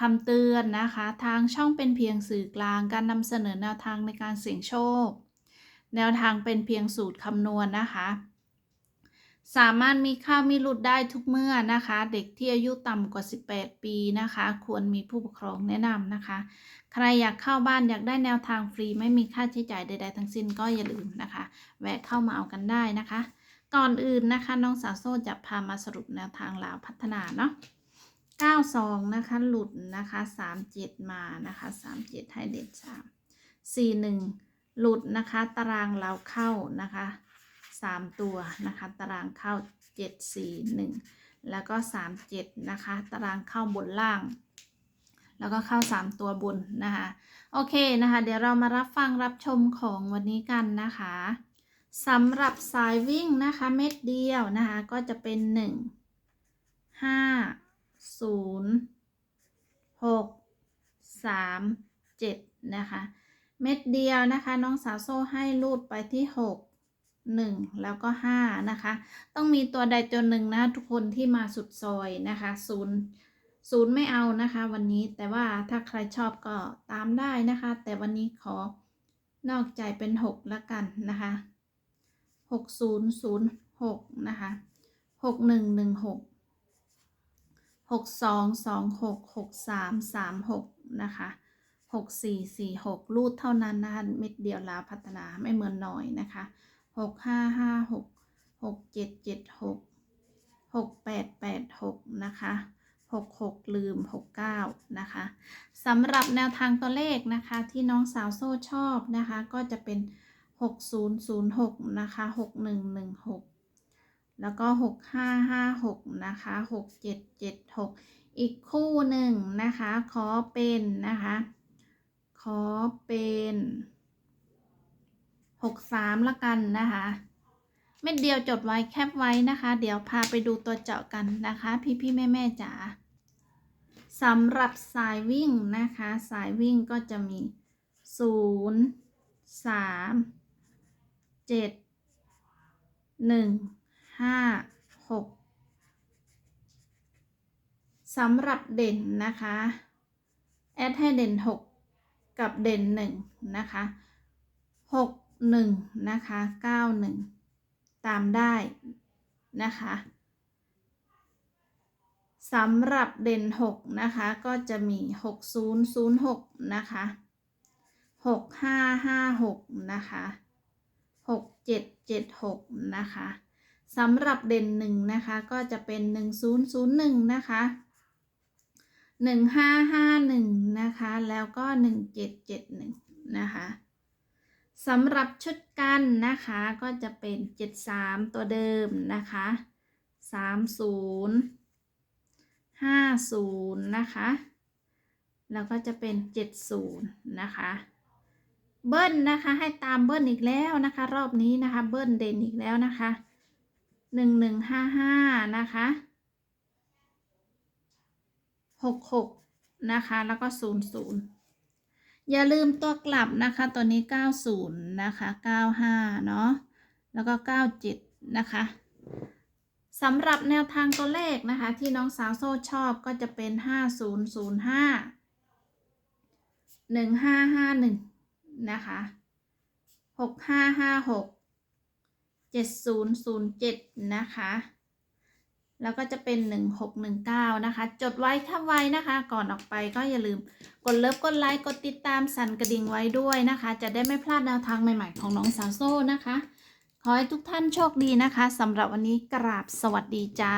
คำเตือนนะคะ ทางช่องเป็นเพียงสื่อกลางการนำเสนอแนวทางในการเสี่ยงโชค แนวทางเป็นเพียงสูตรคำนวณนะคะ สามารถมีค่าวมีหลุดได้ทุกเมื่อนะคะ เด็กที่อายุต่ำกว่า 18 ปีนะคะ ควรมีผู้ปกครองแนะนำนะคะ ใครอยากเข้าบ้านอยากได้แนวทางฟรีไม่มีค่าใช้จ่ายใด ๆ ทั้งสิ้นก็อย่าลืมนะคะ แวะเข้ามาเอากันได้นะคะ ก่อนอื่นนะคะน้องสาวโซ่จะพามาสรุปแนวทางลาวพัฒนาเนาะ 92 นะคะ หลุดนะคะ 37 มานะคะ 37 ให้เด่น3 41 หลุดนะคะ ตารางเราเข้านะคะ 3 ตัวนะคะ ตารางเข้า 7 4 1 แล้วก็ 37 นะคะ ตารางเข้าบนล่าง แล้วก็เข้า 3 ตัวบนนะคะ โอเคนะคะ เดี๋ยวเรามารับฟังรับชมของวันนี้กันนะคะสำหรับสายวิ่งนะคะ เม็ดเดียวนะคะ ก็จะเป็น 1 5 0 6 3 7นะคะ เม็ดเดียวนะคะ น้องสาวโซ่ให้รูดไปที่6 1แล้วก็5นะคะ ต้องมีตัวใดตัวหนึ่งนะทุกคนที่มาสุดซอยนะคะศูนย์ศูนย์ไม่เอานะคะวันนี้แต่ว่าถ้าใครชอบก็ตามได้นะคะ แต่วันนี้ขอนอกใจเป็น6แล้วกันนะคะ6006นะคะ6116 6226 6336นะคะ6446รูดเท่านั้นนะคะเม็ดเดียวลาวพัฒนาไม่เหมือนหน่อยนะคะ6556 6776 6886นะคะ66 ลืม 69 นะคะสำหรับแนวทางตัวเลขนะคะที่น้องสาวโซ่ชอบนะคะ ก็จะเป็น 6006 นะคะ 6116 แล้วก็ 6556 นะคะ 6776 อีกคู่หนึ่งนะคะ ขอเป็นนะคะ ขอเป็น 63 ละกันนะคะ เม็ดเดียวจดไว้แคปไว้นะคะ เดี๋ยวพาไปดูตัวเจาะกันนะคะ พี่พี่แม่แม่จ๋าสำหรับสายวิ่งนะคะ สายวิ่งก็จะมี 0 3 7 1 5 6สำหรับเด่นนะคะ แอดให้เด่น 6 กับเด่น 1 นะคะ 6 1 นะคะ 9 1 ตามได้นะคะสำหรับเด่น 6 นะคะ ก็จะมี 6006 นะคะ 6556 นะคะ 6776 นะคะ สำหรับเด่น1นะคะก็จะเป็น1001นะคะ1551นะคะแล้วก็1771นะคะสำหรับชุดกันนะคะก็จะเป็น73ตัวเดิมนะคะ30 50นะคะแล้วก็จะเป็น70นะคะเบิ้ลนะคะให้ตามเบิ้ลอีกแล้วนะคะ รอบนี้นะคะเบิ้ลเด่นอีกแล้วนะคะ หนึ่งหนึ่งห้าห้านะคะหกหกนะคะ แล้วก็ศูนย์ศูนย์อย่าลืมตัวกลับนะคะ ตัวนี้เก้าศูนย์นะคะเก้าห้าเนาะ แล้วก็เก้าเจ็ดนะคะสำหรับแนวทางตัวเลขนะคะ ที่น้องสาวโซ่ชอบก็จะเป็นห้าศูนย์ศูนย์ห้าหนึ่งห้าห้าหนึ่งนะคะหกห้าห้าหก 7007 นะคะ แล้วก็จะเป็น 1619 นะคะ จดไว้ถ้าไว้นะคะ ก่อนออกไปก็อย่าลืมกดเลิฟกดไลค์กดติดตามสั่นกระดิ่งไว้ด้วยนะคะ จะได้ไม่พลาดแนวทางใหม่ๆของน้องสาวโซ่นะคะ ขอให้ทุกท่านโชคดีนะคะสำหรับวันนี้กราบสวัสดีจ้า